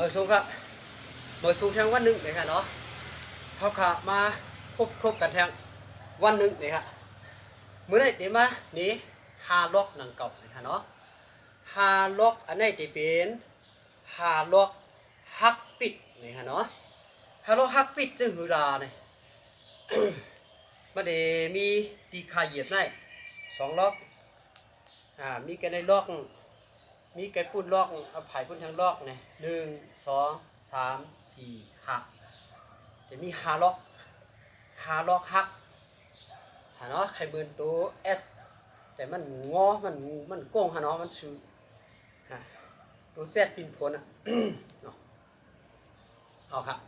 อสูงก็มาสูงแทงวันหนึ่งเลยค่ะเนาะเขาขามาครบครบกันแทงวันหนึ่งเลยค่ะมื้อไหนตีมานี่ฮาล็อกหนังเก่าเลยค่ะเนาะฮาล็อกอันไหนตีเป็นฮาล็อกฮักปิดนี่ค่ะเนาะฮาล็อกฮักปิดจึงหือราเนี่ยมันเดมีตีคาเหยียบได้สองล็อกอ่ามีกันในล็อก มีไก่ปุ่นลอกเอาไผ่ปุ่นทางลอกเนี่ยหนึ่งสองสามสี่ห้าจะมีหาล็อกหาล็อกฮักหาเนาะไข่เบิร์นตัว S แต่มันงอมันมันโก้งหาเนาะมันชื่อฮะตัวแซดปินผลอะเนาะเอาครับ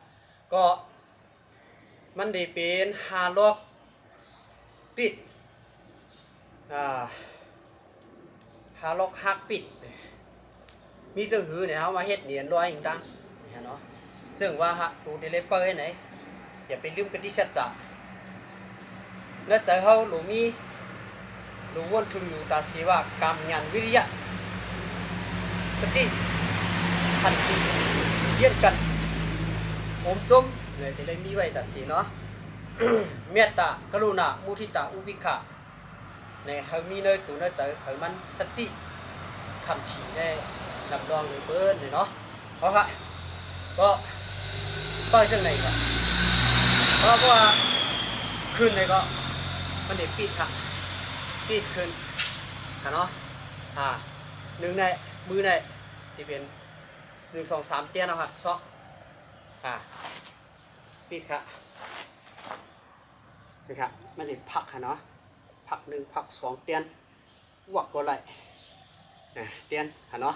ก็มันได้เป็นหาล็อกปิดอ่าหาล็อกฮักปิด มีซึ่งหือเนี่ยเขามาเฮ็ดเหรียญร้อยอย่างตั้งเนี่ยเนาะซึ่งว่าฮะตูเดเลเปอร์ไหนอย่าไปลืมกันที่ชัดจ่าและใจเขาหลูมีหลูวนทุนอยู่ตาสีว่ากำยันวิริยะสติทันทีเยี่ยนกันโอมจมเลยจะได้มีไว้ตาสีเนาะเมตตากรุณามุทิตาอุเบิกขาในเฮามีเนยตูเนยใจเฮามันสติคำทีได้ นำรองหรือเบิร์นเนาะเพราะฮะก็ป้ายเส้นไหนก็เพราะว่าคืนไหนก็มันเด็กปิดค่ะปิดคืนค่ะเนาะอ่าหนึ่งในมือในที่เป็นหนึ่งสองสามเตี้ยนะครับซอกอ่าปิดค่ะนี่ครับมันเด็กผักค่ะเนาะผักหนึ่งผักสองเตี้ยนวักก็ไหลเตี้ยนค่ะเนาะ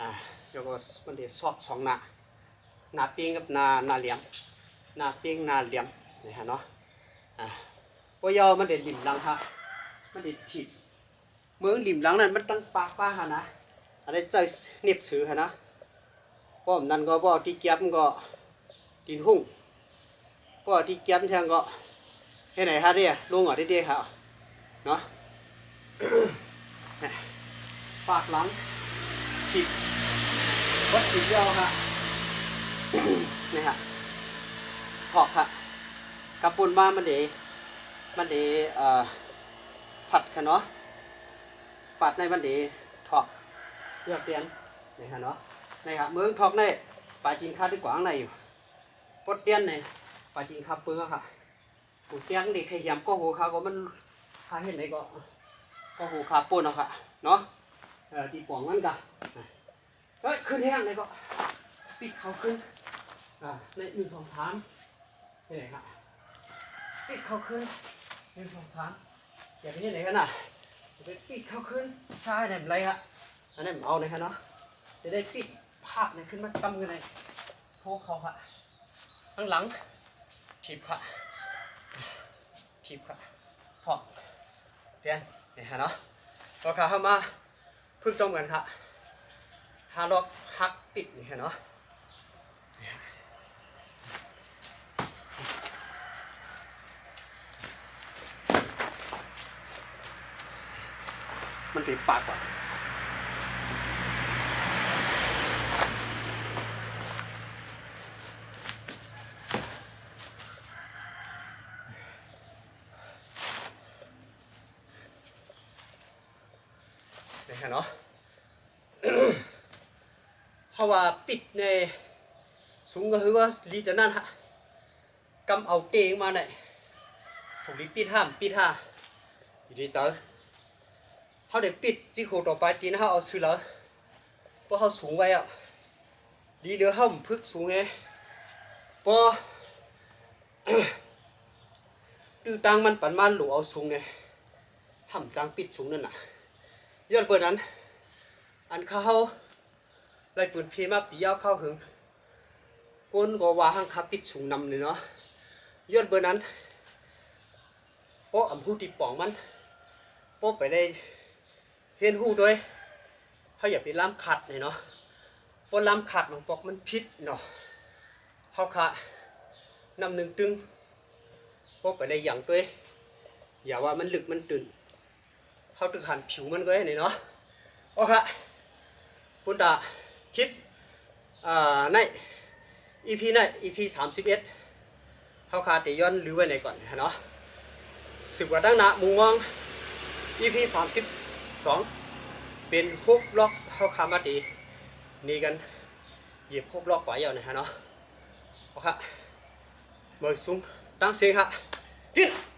อ่าแล้วก็มันจะซอกสองหน้าหน้าเปียงกับหน้าหน้าเหลี่ยมหน้าเปียงหน้าเหลี่ยมนี่ฮะเนาะอ่าปยอมันเด็ดริมหลังฮะมันเด็ดถีบเมืองริมหลังนั้นมันตั้งปากป้าฮะนะอันนี้ใจเน็บสือฮะนะป้อมนั่นก็ป้อที่เก็บมันก็ดินหุ่งป้อที่เก็บแทงก็เฮ้ไหนฮะเดียลงอะเดียๆครับเนาะปากหลัง ฉีดวัดฉีดเดียวครับนี่ฮะถอกครับกระปุนมามันเดมันเดเอ่อผัดค่ะเนาะปัดในมันเดถอกเลือกเตียนนี่ฮะเนาะนี่ครับเมืองถอกในปลาจีนคาที่กวางในอยู่ปดเตียนในปลาจีนคาเปื้อค่ะปูเตียงเด็กขยำก็หูเขาก็มันคาเห็นไหนก็ก็หูคาปุ่นเอาค่ะเนาะเออ ตีป่องมันกะเฮ้ยขึ้นแห้งเลยก็ปิดเขาขึ้นอ่าในหนึ่งสองสามนี่ไหนครับปิดเขาขึ้นหนึ่งสองสามอย่าไปที่ไหนกันน่ะอย่าไปปิดเขาขึ้นใช่ไหนไรครับอันนี้ผมเอาเลยครับเนาะจะได้ปิดภาพเนี่ยขึ้นมาตั้มกันเลยโพกเขาค่ะข้างหลังถีบค่ะถีบค่ะถอเรียนนี่ฮะเนาะพอขาเข้ามา พึ่งจมกันค่ะฮาล็อกฮักปิดนี่เนเนาะมันปิดปากก่า นี่เห็นเนาะเพราะว่าปิดในสูงก็คือว่าลีจะนั่นฮะกำเอาเตงมาเนี่ยถูกลีปิดห้ามปิดห้าอยู่ดีเจอเขาเดี๋ยวปิดจีโคต่อไปตีนะเขาเอาซื้อแล้วเพราะเขาสูงไว้อะลีเหลือเขาพึกสูงไงเพราะดื้อตังมันปันมันหลูเอาสูงไงทำจังปิดสูงนั่นน่ะ ยอดเปิดนั้น อันเขาไล่ปืนพีมาปีเอาเข้าหึงก้นก็ว่าห้างคับปิดสูงนำเลยเนาะยอดเบอร์นั้นโอ้อำพูตีป่องมันโอ้ไปได้เฮียนหูด้วยเขาอย่าไปล้ำขัดเลยเนาะเพราะล้ำขัดของปอกมันพิษเนาะเขาขะนำหนึ่งตึงโอ้ไปได้อย่างด้วยอย่าว่ามันลึกมันตื่น เขาตึกหันผิวมันก็ให้เนาะโอเคปุณตาคิดอ่าใน EP น่ะ EP 31เฮาคาติย้อนหรือไว้ไหนก่อนนะเนาะสึกว่าดังนะมุงมอง EP 32เป็นฮุบล็อกเฮาคามาตีนี่กันเหยียบฮุบล็อกไว้เอานะฮะเนาะเอาค่ะมือสูงตั้งเสียงค่ะฮิต